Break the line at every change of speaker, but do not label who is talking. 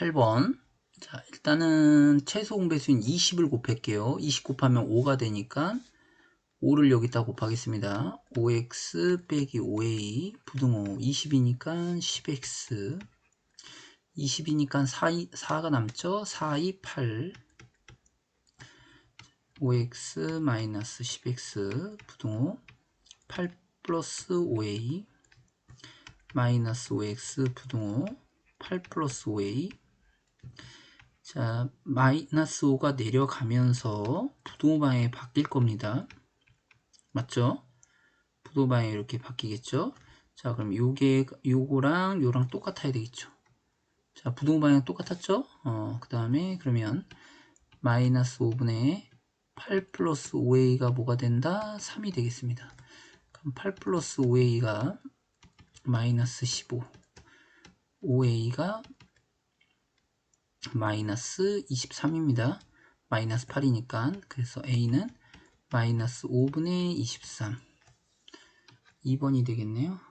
8번. 자, 일단은 최소 공배수인 20을 곱할게요. 20 곱하면 5가 되니까 5를 여기다 곱하겠습니다. 5x 빼기 5a 부등호 20이니까 10x 20이니까 4, 4가 남죠? 4, 2, 8 5x 마이너스 10x 부등호 8 플러스 5a 마이너스 5x 부등호 8 플러스 5a 자 마이너스 5가 내려가면서 방향이 바뀔 겁니다. 맞죠? 부등호 방향이 이렇게 바뀌겠죠? 자 그럼 요게 요거랑 요랑 똑같아야 되겠죠? 자 부등호 방향 똑같았죠? 어, 그 다음에 그러면 마이너스 5분의 8 플러스 5a가 뭐가 된다? 3이 되겠습니다. 그럼 8 플러스 5a가 마이너스 15 5a가 마이너스 23입니다. 마이너스 8이니까 그래서 a는 마이너스 5분의 23 2번이 되겠네요.